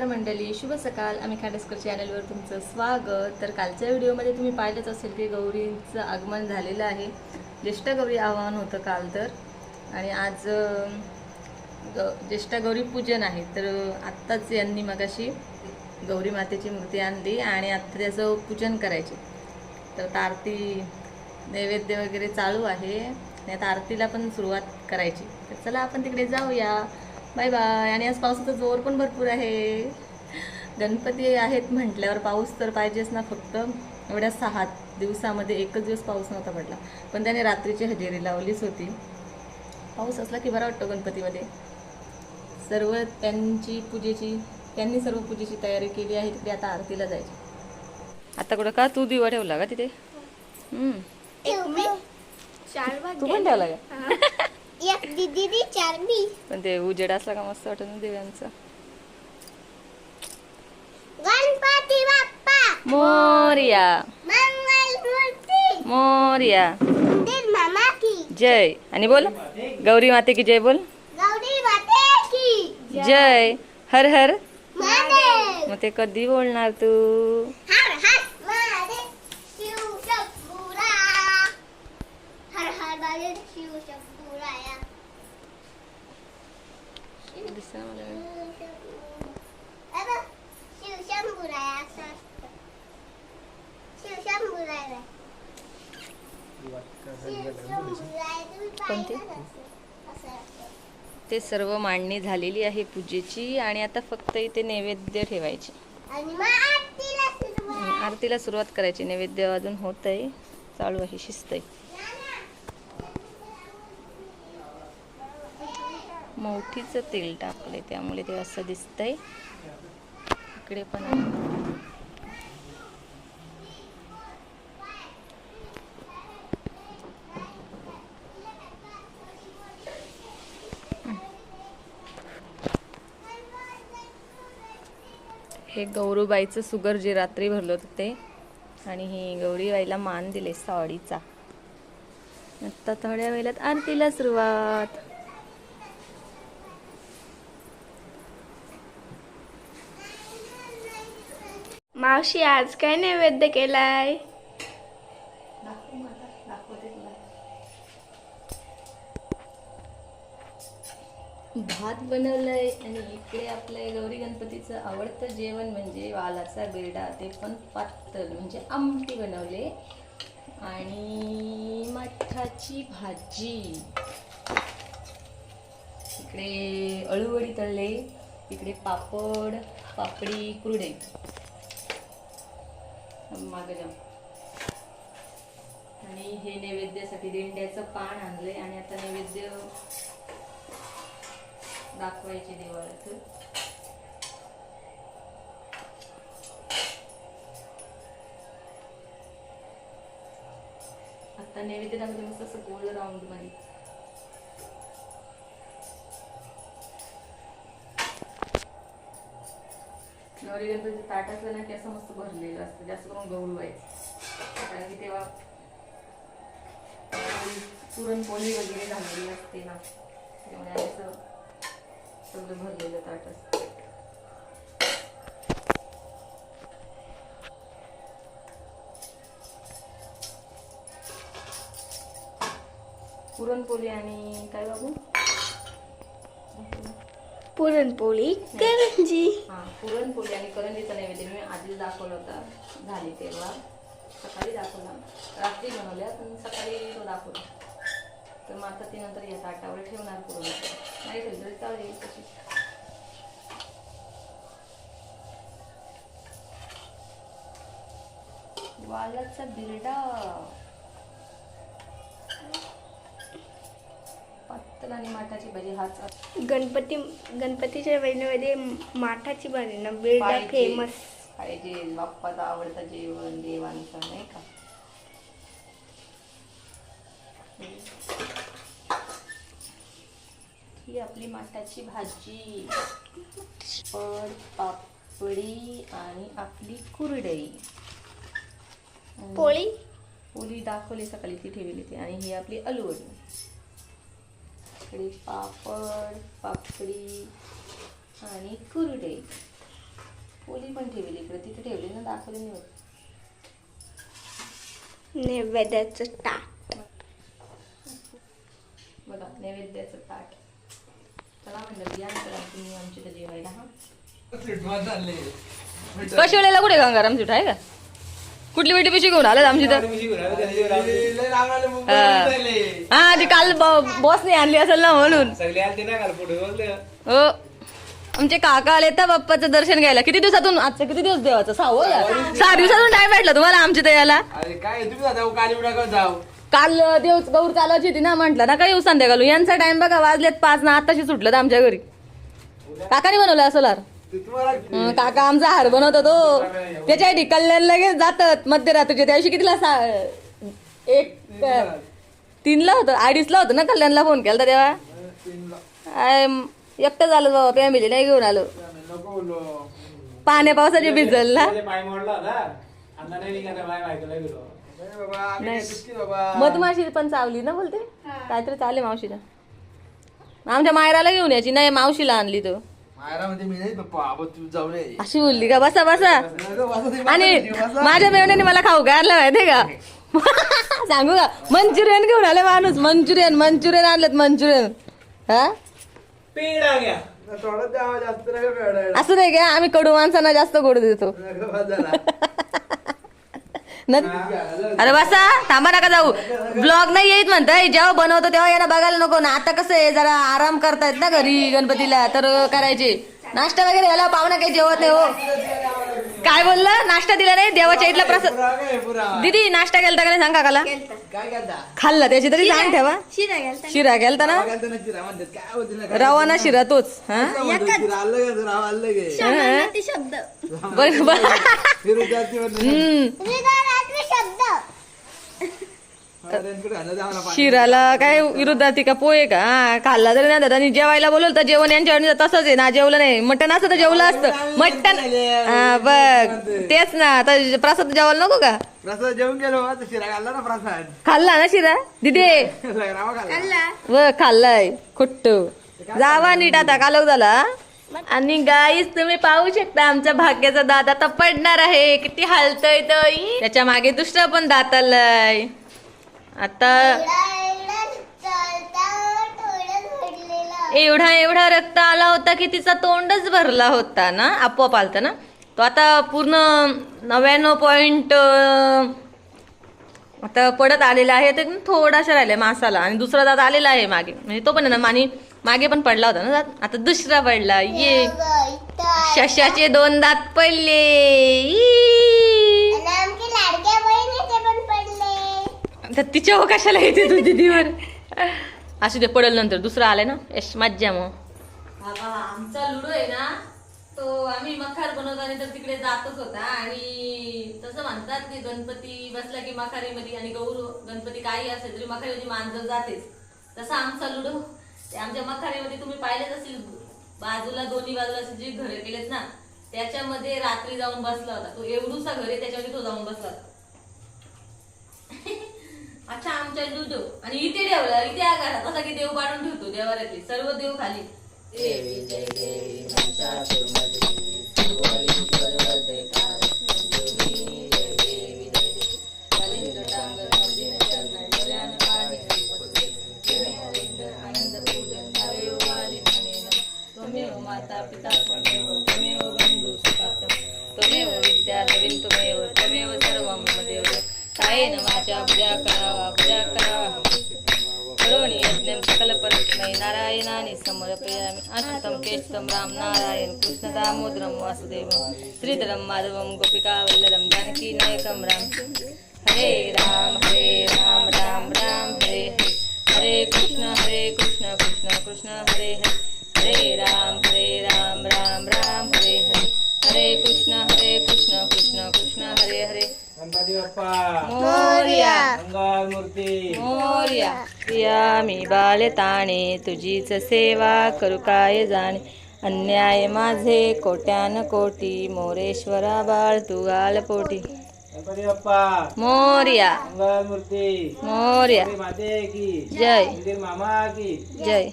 नमस्कार मंडळी शुभ सकाळ. आम्ही खाडसकर चॅनलवर तुमचं स्वागत. तर कालच्या व्हिडिओमध्ये तुम्ही पाहिलंच असेल की गौरींचं आगमन झालेलं आहे. ज्येष्ठ गौरी आवाहन होतं काल तर. आणि आज ग ज्येष्ठ गौरी पूजन आहे. तर आत्ताच यांनी मगाशी गौरी मातेची मूर्ती आणली आणि आत्ता त्याचं पूजन करायचे. तर आरती नैवेद्य वगैरे चालू आहे. आणि आता आरतीला पण सुरुवात करायची. तर चला आपण तिकडे जाऊया. Bye bye. आणि आज पावसाचा जोर पण भरपूर आहे. गणपती आहेत म्हटल्यावर पाऊस तर पाहिजेच ना फक्त. एवढ्या सहा दिवसामध्ये एकच दिवस पाऊस नव्हता पडला. पण त्याने रात्रीची हजेरी लावलीच होती. पाऊस असला की बरा वाटतो गणपतीमध्ये. सर्व त्यांची पूजेची त्यांनी सर्व पूजेची तयारी केली आहे तिकडे आता आरतीला जायची. आता कुठं का तू दिवा ठेवला का तिथे? हम्म. तू पण ठेवला का? एक दीदी चार मी पण ते उजेड असला का मस्त वाटत ना दिव्यांचं. गणपती बाप्पा. मोर्या. मंगल मूर्ती मोर्या. मंदिर मामा की. जय. आणि बोल. गौरी माते की जय बोल. गौरी माते की. जय. हर हर. महादेव मग ते कधी बोलणार तू हर हर महादेव शिव शंभूरा हर हर महादेव शिव शंभूराया अबे, शिव शंभूराया असं असतं. शिव शंभूराया शिव शंभूराया तुम्ही कोणते? ते सर्व मांडणी झालेली आहे पूजेची आणि आता फक्त इथे नैवेद्य ठेवायचे. आरतीला सुरुवात. करायची. नैवेद्य अजून होत आहे चालू आहे शिस्त आहे मोठीचं तेल टाकलंय त्यामुळे ते असं दिसतंय. इकडे पण हे गौरूबाईचं सुगर जे रात्री भरलं होतं ते. आणि ही गौरीबाईला मान दिले साडीचा आता थोड्या वेळात आरतीला सुरुवात. मावशी आज काय नैवेद्य केलाय? बनवलं बनवलंय आणि इकडे आपल्या गौरी गणपतीचं आवडतं जेवण म्हणजे वालाचा बेडा. ते पण पातळ म्हणजे आमटी बनवले. आणि मठाची भाजी. इकडे अळूवडी तळले इकडे पापड पापडी कुरडे मागे जाऊ. आणि हे नैवेद्यासाठी दिंड्याचं पान आणलंय आणि आता नैवेद्य दाखवायचे देवाळ्यात आता नैवेद्य दाखवते मस्त असं गोल राऊंडमध्ये. नवरी गणपती ताट असलं ना की असं मस्त भरलेलं असतं जास्त करून गौरू व्हायचं. कारण की तेव्हा पुरणपोळी वगैरे झालेली असते ना त्यामुळे असं सगळं भरलेलं ताट असतं. पुरणपोळी आणि काय बाबू? पुरणपोळी करंजी. हा पुरणपोळी आणि करंजीचा नैवेद्य मी आधीच दाखवला होता. झाली तेव्हा. सकाळी दाखवला. रात्री बनवल्या पण सकाळी तो दाखवला. तर मग आता ती नंतर या ताटावर ठेवणार पुरणपोळी. तरी चालेल तशी वालाचा बिरडा पातळ आणि माठाची भाजी हाच. गणपती गणपतीच्या महिन्यामध्ये माठाची भाजी ना बिर्डा. फेमस पाहिजे बाप्पाचा आवडता जेवण देवांचा नाही का ही आपली माठाची भाजी. पड पापडी आणि आपली कुरडई. पोळी? पोळी दाखवली सकाळी ती ठेवली ती. आणि ही आपली अलूवडी इकडे पापड पापडी आणि कुरडई. पोली पण ठेवली इकडे. तिथे ठेवली ना दाखवली नाही होत. नैवेद्याचं ताट. बघा नैवेद्याचं ताट. चला म्हणलं या तर तुम्ही आमच्या इथं जेवायला हा कशी वेळेला कुठे गंगाराम सुट आहे का? कुठली बेटी पिशी घेऊन आलं आमची तर? हा ती काल बॉसने आणली असेल ना म्हणून. सगळे आलते ना काल पुढे बोलले हो. आमचे काका आले तर बाप्पाचं दर्शन घ्यायला. किती दिवसातून आजचं किती दिवस देवाचं? सहावं का? सहा दिवसातून टाइम भेटला तुम्हाला आमच्या अरे काय तुम्ही जाता काली जाऊ. काल देव गौर चालायची होती ना म्हटलं ना काय येऊ संध्याकाळ. यांचा टाइम बघा वाजलेत पाच ना आताशी सुटलं आमच्या घरी. काकाने बनवलं असं काका आमचा हार बनवत होतो त्याच्यासाठी कल्याण लगेच जातात मध्यरात्रीच्या त्याशी कितीला सा एक तीनला होतं अडीचला होतं ना कल्याणला फोन केला तेव्हा? आय, एकटं झालं बाबा फॅमिली नाही घेऊन आलो. पाण्या पावसाची भिजल ना. नाही मधमाशी पण चावली ना बोलते? काहीतरी चालले मावशीला. आमच्या मायराला घेऊन यायची. नाही मावशीला आणली तो. अशी बोलली का? बसा बसा. आणि. माझ्या मेवण्याने मला खाऊ आणलं माहितीये का? सांगू का? मंचुरियन घेऊन आले माणूस. मंचुरियन मंचुरियन आणलेत मंचुरियन. हा? असं नाही का आम्ही कडू माणसांना जास्त गोड देतो. अरे बसा थांबा नका जाऊ. ब्लॉग नाही येत म्हणताय. जेव्हा बनवतो तेव्हा यांना बघायला नको. ना आता कसं आहे जरा आराम करतायत ना घरी गणपतीला तर करायचे. नाश्ता वगैरे याला पाहुणा काही जेवत नाही हो. काय बोललं? नाश्ता दिला नाही देवाच्या इथला प्रसाद दीदी नाश्ता केलता का नाही सांगा काला? खाल्ला त्याची तरी सांग ठेवा. शिरा गेलता शिरा गेलता ना? रवाना शिरा तोच हा? शब्द बरं शिराला काय विरुद्धार्थी का? पोहे का? हा, खाल्ला तरी नाही दादा आणि जेवायला बोलवलं तर जेवण यांच्या तसंच आहे ना जेवलं नाही. मटण असतं तर जेवलं असतं. मटण हा बघ. तेच ना आता प्रसाद जेवायला नको का? प्रसाद जेवून गेलो आता शिरा घालला ना प्रसाद. खाल्ला ना शिरा? दिदे. रामा खाल्ला. व खाल्लाय. खुट्ट. जावा नीट आता कालव झाला आणि गाईस तुम्ही पाहू शकता आमच्या भाग्याचा दात आता पडणार आहे. किती हालतय तर त्याच्यामागे दुसरा पण दात आलाय. आता एवढा एवढा रक्त आला होता की तिचा तोंडच भरला होता ना आपोआप आलता ना? तो आता पूर्ण नव्याण्णव पॉइंट आता पडत आलेला आहे तर थोडासा राहिलाय मासाला आणि दुसरा दात आलेला आहे मागे. म्हणजे तो पण आहे ना मानी मागे पण पडला होता ना दात? आता दुसरा पडला. ये. शशाचे दोन दात पडले ई. आणि आमची लाडक्या बहिणी ते पण तर तिच्या हो कशाला येते तू दिदीवर? असू दे पडल नंतर. दुसरा आलाय ना? यश मज्जा मग. आमचा लुडो आहे ना तो आम्ही मखार बनवतो आणि तर तिकडे जातच होता. आणि तसं म्हणतात की गणपती बसला की मखारीमध्ये आणि गौर गणपती काही असेल तरी मखारीमध्ये मांजर जातेच. तसा आमचा लुडो. ते आमच्या मखारीमध्ये तुम्ही पाहिलेच असेल बाजूला दोन्ही बाजूला असे जे घरे केलेत ना त्याच्यामध्ये रात्री जाऊन बसला होता. तो एवढूसा घरे त्याच्यामध्ये तो जाऊन बसला होता. अच्छा आमच्या लुडो आणि इथे ठेवला इथे आगारात असा की देव पाडून ठेवतो देवाऱ्यातले. सर्व देव खाली. देवी जय देवी. माता पिता त्वमेव त्वमेव बन्धु सुखात् त्वमेव विद्या द्रविण त्वमेव त्वमेव सर्वं मम देव કાયન વાચા પૂજા કરાવા પૂજા કરાવા કરોણી યજ્ઞ સકલ પરમય નારાયણાની સમર્પયામિ અચ્યુતમ કેશતમ રામ નારાયણ કૃષ્ણ દામોદરમ વાસુદેવમ શ્રીધરમ માધવમ ગોપિકા વલ્લભમ જાનકી નાયકમ રામ હરે રામ હરે રામ રામ રામ હરે હરે કૃષ્ણ હરે કૃષ્ણ કૃષ્ણ કૃષ્ણ હરે હરે बाप्पा मोर्या. मंगल मूर्ती मोर्या. प्रिया मी बाळ ताणे तुझीच सेवा करू काय जाणे? अन्याय माझे कोट्यान कोटी मोरेश्वरा बाळ तू गाल पोटी. गणपती बाप्पा मोर्या. मंगल मूर्ती मोर्या. श्री माते की. जय. मंदिर मामा की. जय.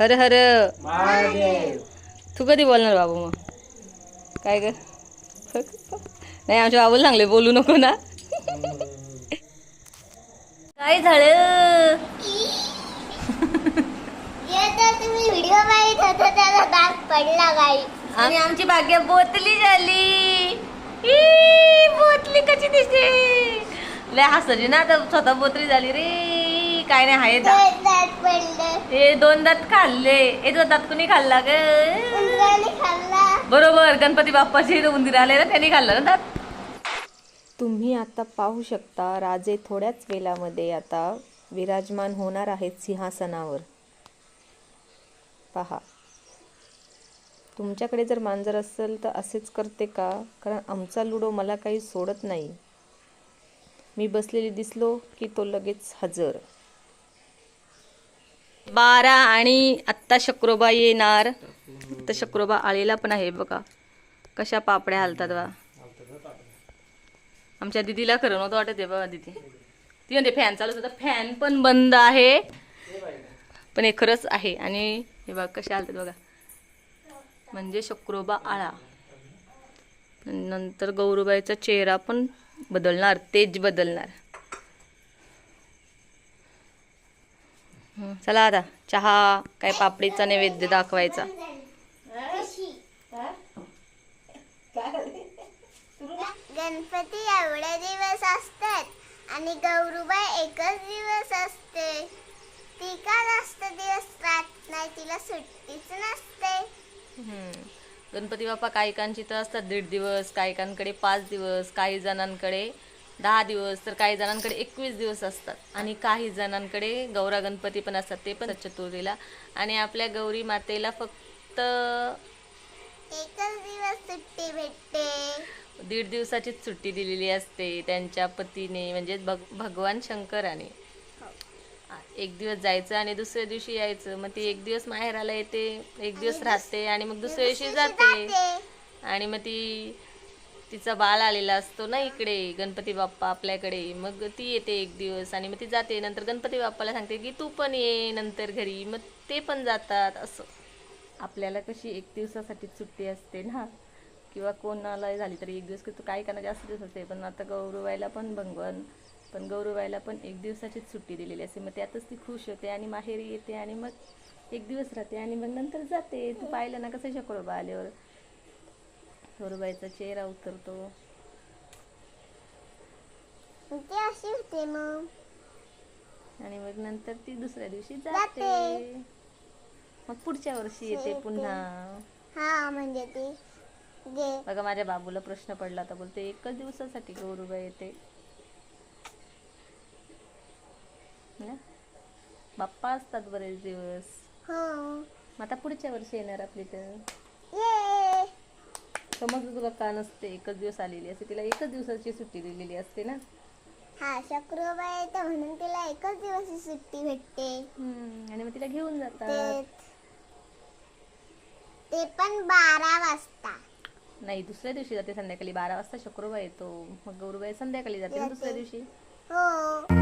हर हर. महादेव. तू कधी बोलणार बाबू मग? काय ग? नाही आमच्या बाबूला सांगले बोलू नको ना. काय झालं? तुम्ही व्हिडिओ पाहित होता त्याला दाग पडला आणि आमची भाग्य बोतली झाली. ई, बोतली कशी दिसते? लय हसायची ना आता स्वतः बोतली झाली रे. काय नाही हाय दात. पडले. हे दोन दात खाल्ले. हे दोन दात कुणी खाल्ला ग? बरोबर गणपती बाप्पाचे उंदीर आले ना त्यांनी खाल्लं ना दात? तुम्ही आता पाहू शकता राजे थोड्याच वेळामध्ये आता विराजमान होणार आहेत सिंहासनावर. पहा. तुमच्याकडे जर मांजर असेल तर असेच करते का? कारण आमचा लुडो मला काही सोडत नाही. मी बसलेली दिसलो की तो लगेच हजर. बारा आणि आत्ता शक्रोबा येणार. तर शक्रोबा आलेला पण आहे बघा. कशा पापड्या हालतात बा. आमच्या दिदीला खरं नव्हतं वाटत आहे बघा दिदी. ती म्हणते फॅन चालू होता फॅन पण बंद आहे. पण हे खरंच आहे. आणि हे बघा कशा हालतात बघा. म्हणजे शक्रोबा आळा. नंतर गौरूबाईचा चेहरा पण बदलणार तेज बदलणार. हं, चला आता चहा काय पापडीचा नैवेद्य दाखवायचा. गणपती एवढे दिवस असतात आणि गौरूबाई एकच दिवस असते. ती का जास्त दिवस राहत नाही? तिला सुट्टीच नसते. गणपती बाप्पा काहीकांची तर असतात दीड दिवस काहीकांकडे पाच दिवस काही जणांकडे दहा दिवस तर काही जणांकडे एकवीस दिवस असतात. आणि काही जणांकडे गौरा गणपती पण असतात ते पण चतुर्थीला आणि आपल्या गौरी मातेला फक्त एकच दिवस सुट्टी भेटते. दीड दिवसाचीच सुट्टी दिलेली असते त्यांच्या पतीने म्हणजे भग भगवान शंकराने. एक दिवस जायचं आणि दुसऱ्या दिवशी यायचं. मग ती एक दिवस माहेराला येते एक दिवस राहते आणि मग दुसऱ्या दिवशी जाते. आणि मग ती तिचा बाळ आलेला असतो ना इकडे गणपती बाप्पा आपल्याकडे. मग ती येते एक दिवस आणि मग ती जाते. नंतर गणपती बाप्पाला सांगते की तू पण ये नंतर घरी. मग ते पण जातात असं. आपल्याला कशी एक दिवसासाठी सुट्टी असते ना. किंवा कोणाला झाली तरी एक दिवस किंवा काही काना जास्त दिवस असते पण आता गौरवायला पण भगवान पण गौरवायला पण एक दिवसाचीच सुट्टी दिलेली असते. मग त्यातच ती खुश होते आणि माहेरी येते आणि मग एक दिवस राहते आणि मग नंतर जाते. तू पाहिलं ना कसं शकरोबा आल्यावर? गौरबाईचा चेहरा उतरतो. ती अशी होते मग. आणि मग नंतर ती दुसऱ्या दिवशी जाते. मग पुढच्या वर्षी येते. पुन्हा. हा म्हणजे ती बघा माझ्या बाबूला प्रश्न पडला तर बोलते एकच दिवसासाठी गौरबा येते? बाप्पा असतात बरेच दिवस. हो. मग आता पुढच्या वर्षी येणार आपली तर. ये. समज तुला का नसते? एकच दिवस आलेली असते तिला एकच दिवसाची सुट्टी दिलेली असते ना? हा शुक्रवार येते म्हणून तिला एकच दिवस सुट्टी भेटते. आणि मग तिला घेऊन जातात. ते पण बारा वाजता. नाही दुसऱ्या दिवशी जाते संध्याकाळी. बारा वाजता शुक्रवार येतो. मग गौरबाई संध्याकाळी जाते ना दुसऱ्या दिवशी? हो.